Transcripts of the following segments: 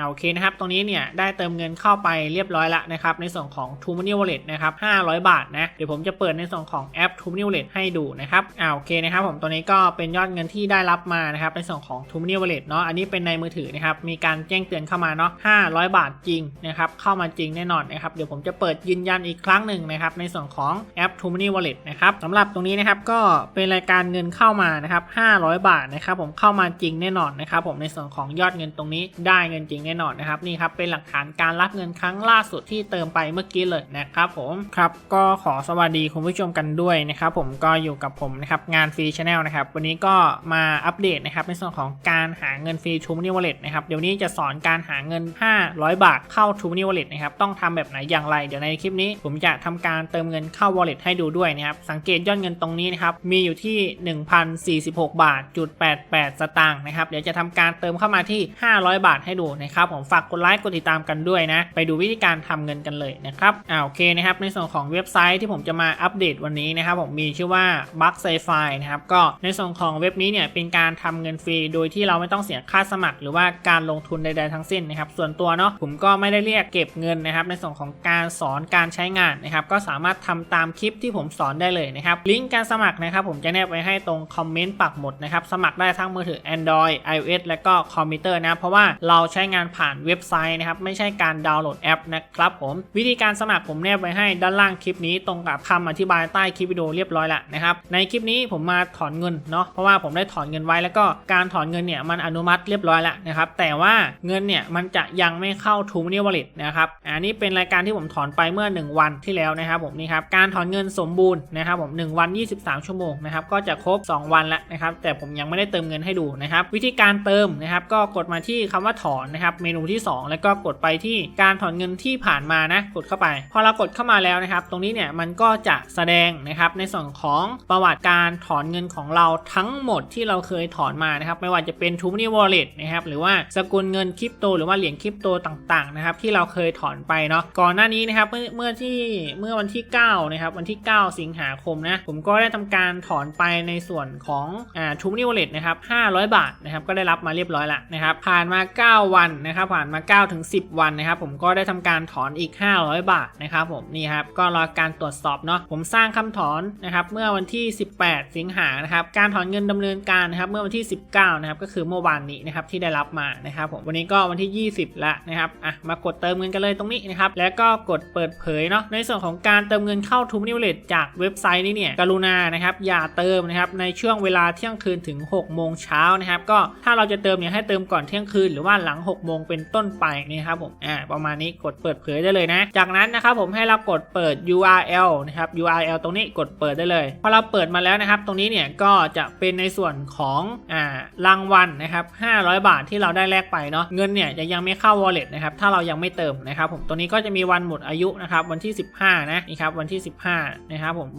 อ่าโอเคนะครับ ตรงนี้เนี่ยได้เติมเงินเข้าไปเรียบร้อยแล้วนะครับ ในส่วนของ t o Money Wallet นะครับ 500 บาทนะ เดี๋ยวผมจะเปิดในส่วนของแอป t o Money Wallet ให้ดูนะครับอ่าโอเคนะครับ ผมตัวนี้ก็เป็นยอดเงินที่ได้รับมานะครับ ในส่วนของ t o Money Wallet เนาะ อันนี้เป็นในมือถือนะครับ มีการแจ้งเตือนเข้ามาเนาะ 500 บาทจริงนะครับ เข้ามาจริงแน่นอนนะครับ เดี๋ยวผมจะเปิดยืนยันอีกครั้งหนึ่งนะครับ ในส่วนของแอป t o Money Wallet นะครับสำหรับตรงนี้นะครับ ก็เป็นรายการเงินเข้ามานะครับ 500 บาทนะครับ ผมเข้ามาจริงแน่นอนนะครับ ผมในส่วนของยอดเงินตรงนี้ได้เงินจริงน่นอนนะครับนี่ครับเป็นหลักฐานการรับเงินครั้งล่าสุดที่เติมไปเมื่อกี้เลยนะครับผมครับก็ขอสวัสดีคุณผู้ชมกันด้วยนะครับผมก็อยู่กับผมนะครับงานฟรีชาแนลนะครับวันนี้ก็มาอัปเดตนะครับในส่วนของการหาเงินฟรีทูม n นี่วอลเล็ตนะครับเดี๋ยวนี้จะสอนการหาเงิน 500 บาทเข้าทูม n นี่วอลเล็ตนะครับต้องทำแบบไหนอย่างไรเดี๋ยวในคลิปนี้ ผมจะทำการเติมเงินเข้าวอลเล็ตให้ดูด้วยนะครับสังเกตยอดเงินตรงนี้นะครับมีอยู่ที่ 1,046 บาทจุด88 สตางค์นะครับเดี๋ยวจะทำการเติมเข้ามาที่ 500 บาทให้ดูนะครับผมฝากกดไลค์กดติดตามกันด้วยนะ ไปดูวิธีการทำเงินกันเลยนะครับอ่าโอเคนะครับในส่วนของเว็บไซต์ที่ผมจะมาอัปเดตวันนี้นะครับผมมีชื่อว่า b u g s i f i นะครับก็ในส่วนของเว็บนี้เนี่ยเป็นการทำเงินฟรีโดยที่เราไม่ต้องเสียค่าสมัคร หรือว่าการลงทุนใดๆทั้งสิ้นนะครับส่วนตัวเนาะผมก็ไม่ได้เรียกเก็บเงินนะครับในส่วนของการสอนการใช้งานนะครับก็สามารถทำตามคลิปที่ผมสอนได้เลยนะครับลิงก์การสมัครนะครับผมจะแนบไว้ให้ตรงคอมเมนต์ปักหมดนะครับสมัครได้ทั้งมือถือ Android iOS และก็คอมพิวเตอร์นะเพราะว่าเราใช้งานผ่านเว็บไซต์นะครับ ไม่ใช่การดาวน์โหลดแอปนะครับผมวิธีการสมัครผมแนบไว้ให้ด้านล่างคลิปนี้ตรงกับคำอธิบายใต้คลิปวิดีโอเรียบร้อยล้วนะครับในคลิปนี้ผมมาถอนเงินเนาะเพราะว่าผมได้ถอนเงินไว้แล้วก็การถอนเงินเนี่ยมันอนุมัติเรียบร้อยแล้วนะครับแต่ว่าเงินเนี่ยมันจะยังไม่เข้าทูม n นี่วอลเล็ตนะครับอันนี้เป็นรายการที่ผมถอนไปเมื่อ 1 วันที่แล้วนะครับผมนี่ครับการถอนเงินสมบูรณ์นะครับผม1วัน 23 ชั่วโมงนะครับก็จะครบ 2 วันแล้วนะครับแต่ผมยังไม่ได้เติมเงินให้ดูนะครับวิธีการเติมนะครับก็กดมาที่คำว่าถอนนะครับเมนูที่ 2 แล้วก็กดไปที่การถอนเงินที่ผ่านมานะกดเข้าไป พอเรากดเข้ามาแล้วนะครับ ตรงนี้เนี่ยมันก็จะแสดงนะครับในส่วนของประวัติการถอนเงินของเราทั้งหมดที่เราเคยถอนมานะครับไม่ว่าจะเป็น t ูม n นี่วอลเล็ตนะครับหรือว่าสกุลเงินคริปโตหรือว่าเหรียญคริปโตต่างๆนะครับที่เราเคยถอนไปเนาะก่อนหน้านี้นะครับเมื่อเมื่อที่เมื่อวันที่9นะครับวันที่ 9 สิงหาคมนะผมก็ได้ทำการถอนไปในส่วนของอ่า t ูมนี่วอลเล็ตนะครับ500 บาทนะครับก็ได้รับมาเรียบร้อยละนะครับผ่านมา 9 วันนะครับผ่านมา 9 ถึง 10 วันนะครับผมก็ได้ทำการถอนอีก 500 บาทนะครับผมนี่ครับก็รอการตรวจสอบเนาะผมสร้างคำถอนนะครับเมื่อวันที่ 18 สิงหานะครับการถอนเงินดำเนินการนะครับเมื่อวันที่ 19นะครับก็คือเมื่อวานนี้นะครับที่ได้รับมานะครับผมวันนี้ก็วันที่ 20แล้วนะครับอะมากดเติมเงินกันเลยตรงนี้นะครับแล้วก็กดเปิดเผยเนาะในส่วนของการเติมเงินเข้าทูมนิวเลตจากเว็บไซต์นี้เนี่ยกรุณานะครับอย่าเติมนะครับในช่วงเวลาเที่ยงคืนถึง6โมงเช้านะครับก็ถ้าเราจะเติมเนี่ยให้เติมก่อนเที่ยงคืนหรือว่าหลัง6โมงเป็นต้นไปนี่ครับผมอ่าประมาณนี้กดเปิดเผยได้เลยนะ จากนั้นนะครับผมให้เรากดเปิด URL นะครับ URL ตรงนี้กดเปิดได้เลยพอเราเปิดมาแล้วนะครับ ตรงนี้เนี่ยก็จะเป็นในส่วนของอ่ารางวัลนะครับ 500 บาทที่เราได้แลกไปเนาะเงินเนี่ยจะยังไม่เข้า wallet นะครับถ้าเรายังไม่เติมนะครับผมตัวนี้ก็จะมีวันหมดอายุนะครับวันที่ 15 นะนี่ครับวันที่ 15 นะครับผม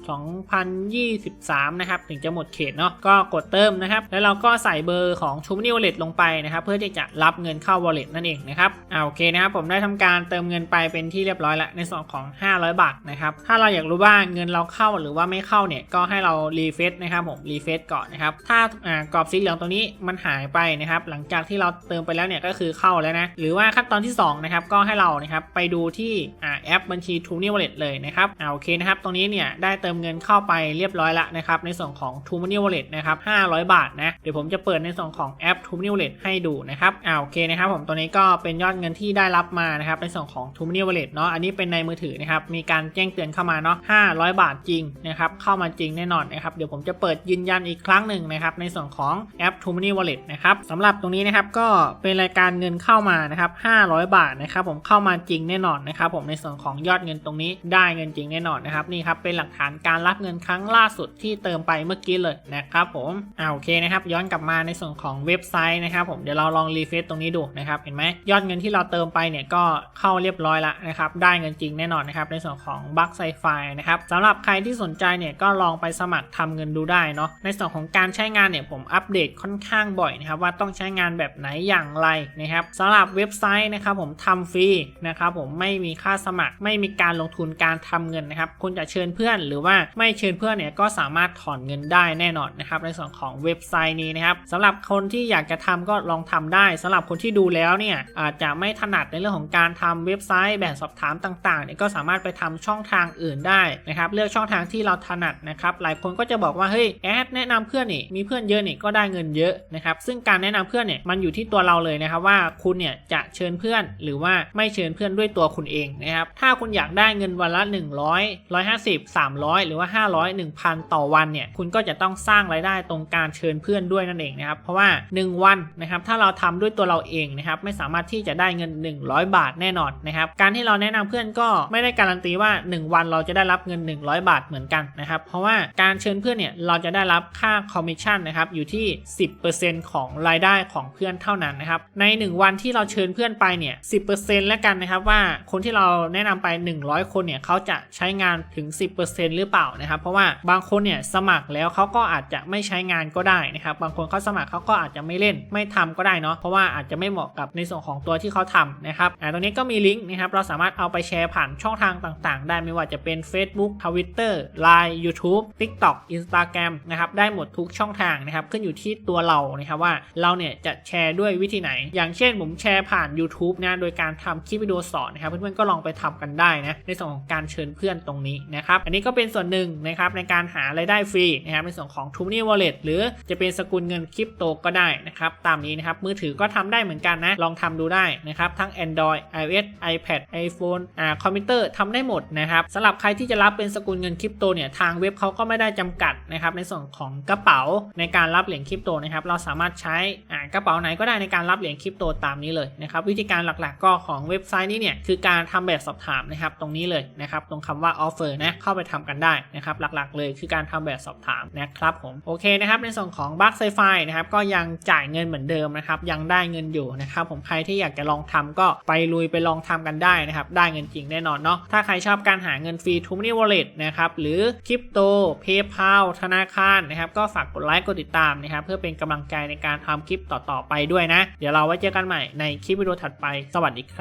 2023 นะครับถึงจะหมดเขตเนาะก็กดเติมนะครับ แล้วเราก็ใส่เบอร์ของชูมนิวเลตลงไปนะครับ เพื่อที่จะรับเงินเข้า wallet นั่นเองนะครับอ่าโอเคนะครับผมได้ทำการเติมเงินไปเป็นที่เรียบร้อยแล้วในส่วนของ 500 บาทนะครับถ้าเราอยากรู้ว่าเงินเราเข้าหรือว่าไม่เข้าเนี่ยก็ให้เรารีเฟซนะครับผมรีเฟซก่อนนะครับถ้าอ่ากรอบสีเหลืองตรงนี้มันหายไปนะครับหลังจากที่เราเติมไปแล้วเนี่ยก็คือเข้าแล้วนะหรือว่าขั้นตอนที่2นะครับก็ให้เรานะครับไปดูที่อ่าแอปบัญชี t o m o n e y Wallet เลยนะครับอ่าโอเคนะครับตรงนี้เนี่ยได้เติมเงินเข้าไปเรียบร้อยแล้วนะครับในส่วนของ t o m o n e y Wallet นะครับ500 บาทนะเดี๋ยวผมจะเปิดในส่วนของแอป t o m o n e y Wallet ให้ดูนะครับอ่าโอเคนะครับผมตัวนี้ก็เป็นยอดเงินที่ได้รับมานะครับในส่วนของ t o m o n e y Wallet เนาะอันนี้เป็นในมือถือนะครับมีการแจ้งเตือนเข้ามาเนาะ500 บาทจริงนะครับเข้ามาจริงแน่นอนนะครับเดี๋ยวผมจะเปิดยืนยันอีกครั้งหนึ่งนะครับในส่วนของแอป t o m o n e y Wallet นะครับสำหรับตรงนี้นะครับก็เป็นรายการเงินเข้ามานะครับ500 บาทนะครับผมเข้ามาจริงแน่นอนนะครับผมในส่วนของยอดเงินตรงนี้ได้เงินจริงแน่นอนนะครับนี่ครับเป็นหลักฐานการรับเงินครั้งล่าสุดที่เติมไปเมื่อกี้เลยนะครับผมอ่าโอเคนะครับย้อนกลับมาในส่วนของเว็บไซต์นะครับผมเดี๋ยวเราลองรีเฟซตรงนี้ดูนะครับเห็นไหมยอดเงินที่เราเติมไปเนี่ยก็เข้าเรียบร้อยแล้วนะครับได้เงินจริงแน่นอนนะครับในส่วนของบัคไซไฟนะครับสำหรับใครที่สนใจเนี่ยก็ลองไปสมัครทำเงินดูได้เนาะในส่วนของการใช้งานเนี่ยผมอัปเดตค่อนข้างบ่อยนะครับว่าต้องใช้งานแบบไหนอย่างไรนะครับสำหรับเว็บไซต์นะครับผมทำฟรีนะครับผมไม่มีค่าสมัคร ไม่มีการลงทุนการทำเงินนะครับคุณจะเชิญเพื่อนหรือว่าไม่เชิญเพื่อนเนี่ยก็สามารถถอนเงินได้แน่นอนนะครับในส่วนของเว็บไซต์นี้นะครับสำหรับคนที่อยากจะทำก็ลองทำได้สำหรับคนที่ดูแล้วแล้วเนี่ยอาจจะไม่ถนัดในเรื่องของการทำเว็บไซต์แบบสอบถามต่างๆเนี่ยก็สามารถไปทำช่องทางอื่นได้นะครับเลือกช่องทางที่เราถนัดนะครับหลายคนก็จะบอกว่าเฮ้ยแอดแนะนำเพื่อนนี่มีเพื่อนเยอะนี่ก็ได้เงินเยอะนะครับซึ่งการแนะนำเพื่อนเนี่ยมันอยู่ที่ตัวเราเลยนะครับว่าคุณเนี่ยจะเชิญเพื่อนหรือว่าไม่เชิญเพื่อนด้วยตัวคุณเองนะครับถ้าคุณอยากได้เงินวันละ 100 150 300 หรือว่า 500 1000 ต่อวันเนี่ยคุณก็จะต้องสร้างรายได้ตรงการเชิญเพื่อนด้วยนั่นเองนะครับเพราะว่า 1 วันนะครับถ้าเราทำด้วยตัวเราเองนะครับไม่สามารถที่จะได้เงิน 100 บาทแน่นอนนะครับการที่เราแนะนำเพื่อนก็ไม่ได้การันตีว่า 1 วันเราจะได้รับเงิน 100 บาทเหมือนกันนะครับเพราะว่าการเชิญเพื่อนเนี่ยเราจะได้รับค่าคอมมิชชั่นนะครับอยู่ที่ 10%ของรายได้ของเพื่อนเท่านั้นนะครับใน 1 วันที่เราเชิญเพื่อนไปเนี่ย10%แล้วกันนะครับว่าคนที่เราแนะนำไป 100 คนเนี่ยเขาจะใช้งานถึง 10%หรือเปล่านะครับเพราะว่าบางคนเนี่ยสมัครแล้วเขาก็อาจจะไม่ใช้งานก็ได้นะครับบางคนเขาสมัครเขาก็อาจจะไม่เล่นไม่ทำก็ได้เนาะเพราะว่าอาจจะไม่เหมาะกับในส่วนของตัวที่เขาทำนะครับอ่าตรงนี้ก็มีลิงก์นะครับเราสามารถเอาไปแชร์ผ่านช่องทางต่างๆ ได้ไม่ว่าจะเป็น Facebook Twitter Line YouTube TikTok Instagram นะครับได้หมดทุกช่องทางนะครับขึ้นอยู่ที่ตัวเรานะครับว่าเราเนี่ยจะแชร์ด้วยวิธีไหน อย่างเช่นผมแชร์ผ่าน YouTube นะโดยการทำคลิปวิดีโอสอนนะครับเพื่อนๆก็ลองไปทำกันได้นะในส่วนของการเชิญเพื่อนตรงนี้นะครับอันนี้ก็เป็นส่วนหนึ่งนะครับในการหารายได้ฟรีนะครับในส่วนของ t u m n y Wallet หรือจะเป็นสกุลเงินคริปโตก็ได้นะครับตามนี้นะครับมือถือก็ทำได้เหมือนกันนะลองทำดูได้นะครับ ทั้ง Android iOS iPad iPhone อ่าคอมพิวเตอร์ทำได้หมดนะครับสำหรับใครที่จะรับเป็นสกุลเงินคริปโตเนี่ยทางเว็บเขาก็ไม่ได้จำกัดนะครับในส่วนของกระเป๋าในการรับเหรียญคริปโตนะครับเราสามารถใช้อ่ากระเป๋าไหนก็ได้ในการรับเหรียญคริปโตตามนี้เลยนะครับวิธีการหลักๆ ก็ของเว็บไซต์นี้เนี่ยคือการทำแบบสอบถามนะครับตรงนี้เลยนะครับตรงคำว่า offer นะเข้าไปทำกันได้นะครับหลักๆ เลยคือการทำแบบสอบถามนะครับผมโอเคนะครับในส่วนของบัคไซไฟนะครับก็ยังจ่ายเงินเหมือนเดิมนะครับยังได้เงินอยู่นะครับผมใครที่อยากจะลองทำก็ไปลุยไปลองทำกันได้นะครับ ได้เงินจริงแน่นอนเนาะถ้าใครชอบการหาเงินฟรีทูมินิวอลเล็ตนะครับหรือคริปโตเพย์พาธนาคารนะครับก็ฝากกดไลค์กดติดตามนะครับเพื่อเป็นกำลังใจในการทำคลิปต่อๆไปด้วยนะ เดี๋ยวเราไว้เจอกันใหม่ในคลิปวิดีโอถัดไปสวัสดีครับ